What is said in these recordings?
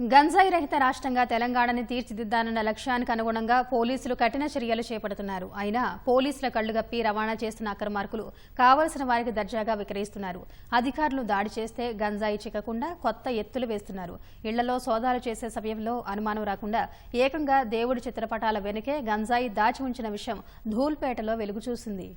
గంజాయి రహిత రాష్ట్రంగా తెలంగాణని తీర్చిదిద్దానన్న లక్ష్యానికి అనుగుణంగా పోలీసులు కఠిన చర్యలు చేపడుతున్నారు. అయినా పోలీసుల కళ్ళుగప్పి రవాణా చేస్తున్న అక్రమార్కులు కావలసిన వారికి దర్జాగా విక్రయిస్తున్నారు. అధికారులు దాడి చేస్తే గంజాయి చిక్కకుండా కొత్త ఎత్తులు వేస్తున్నారు. ఇళ్ళలో సోదాలు చేసే సమయంలో అనుమానం రాకుండా ఏకంగా దేవుడి చిత్రపటాల వెనుకే గంజాయి దాచి ఉంచిన విషయం ధూల్పేటలో వెలుగు చూసింది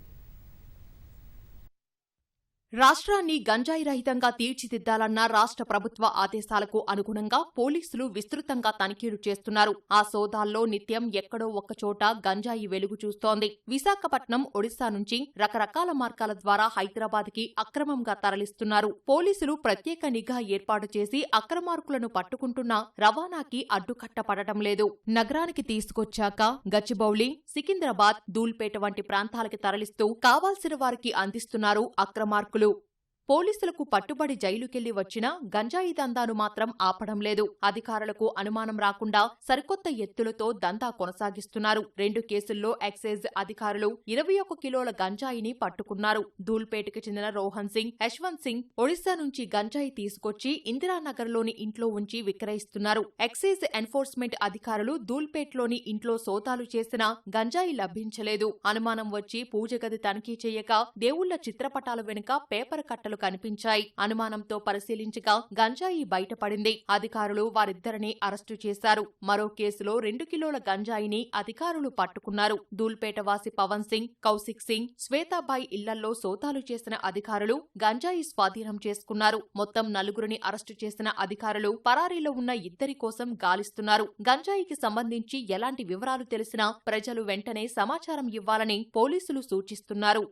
రాష్ట్రాన్ని గంజాయి రహితంగా తీర్చిదిద్దాలన్న రాష్ట్ర ప్రభుత్వ ఆదేశాలకు అనుగుణంగా పోలీసులు విస్తృతంగా తనిఖీలు చేస్తున్నారు. ఆ సోదాల్లో నిత్యం ఎక్కడో ఒక్కచోట గంజాయి వెలుగు చూస్తోంది. విశాఖపట్నం ఒడిశా నుంచి రకరకాల మార్గాల ద్వారా హైదరాబాద్కి అక్రమంగా తరలిస్తున్నారు. పోలీసులు ప్రత్యేక నిఘా ఏర్పాటు చేసి అక్రమార్కులను పట్టుకుంటున్నా రవాణాకి అడ్డుకట్ట పడటం లేదు. నగరానికి తీసుకొచ్చాక గచ్చిబౌలి సికింద్రాబాద్ దూల్పేట వంటి ప్రాంతాలకి తరలిస్తూ కావాల్సిన వారికి అందిస్తున్నారు అక్రమార్కులు. l'eau. పోలీసులకు పట్టుబడి జైలుకెళ్ళి వచ్చినా గంజాయి దందాను మాత్రం ఆపడం లేదు. అధికారులకు అనుమానం రాకుండా సరికొత్త ఎత్తులతో దందా కొనసాగిస్తున్నారు. రెండు కేసుల్లో ఎక్సైజ్ అధికారులు ఇరవై ఒక కిలోల గంజాయిని పట్టుకున్నారు. ధూల్పేటకు చెందిన రోహన్ సింగ్ యశ్వంత్ సింగ్ ఒడిశా నుంచి గంజాయి తీసుకొచ్చి ఇందిరానగర్లోని ఇంట్లో ఉంచి విక్రయిస్తున్నారు. ఎక్సైజ్ ఎన్ఫోర్స్మెంట్ అధికారులు ధూల్పేట్లోని ఇంట్లో సోదాలు చేసినా గంజాయి లభించలేదు. అనుమానం వచ్చి పూజ గది తనిఖీ చేయక దేవుళ్ళ చిత్రపటాల వెనుక పేపర్ కట్టలు కనిపించాయి. అనుమానంతో పరిశీలించగా గంజాయి బయటపడింది. అధికారులు వారిద్దరిని అరెస్టు చేశారు. మరో కేసులో రెండు కిలోల గంజాయిని అధికారులు పట్టుకున్నారు. దూల్పేట వాసి పవన్ సింగ్ కౌశిక్ సింగ్ శ్వేతాబాయి ఇళ్ళల్లో సోదాలు చేసిన అధికారులు గంజాయి స్వాధీనం చేసుకున్నారు. మొత్తం నలుగురిని అరెస్టు చేసిన అధికారులు పరారీలో ఉన్న ఇద్దరి కోసం గాలిస్తున్నారు. గంజాయికి సంబంధించి ఎలాంటి వివరాలు తెలిసినా ప్రజలు వెంటనే సమాచారం ఇవ్వాలని పోలీసులు సూచిస్తున్నారు.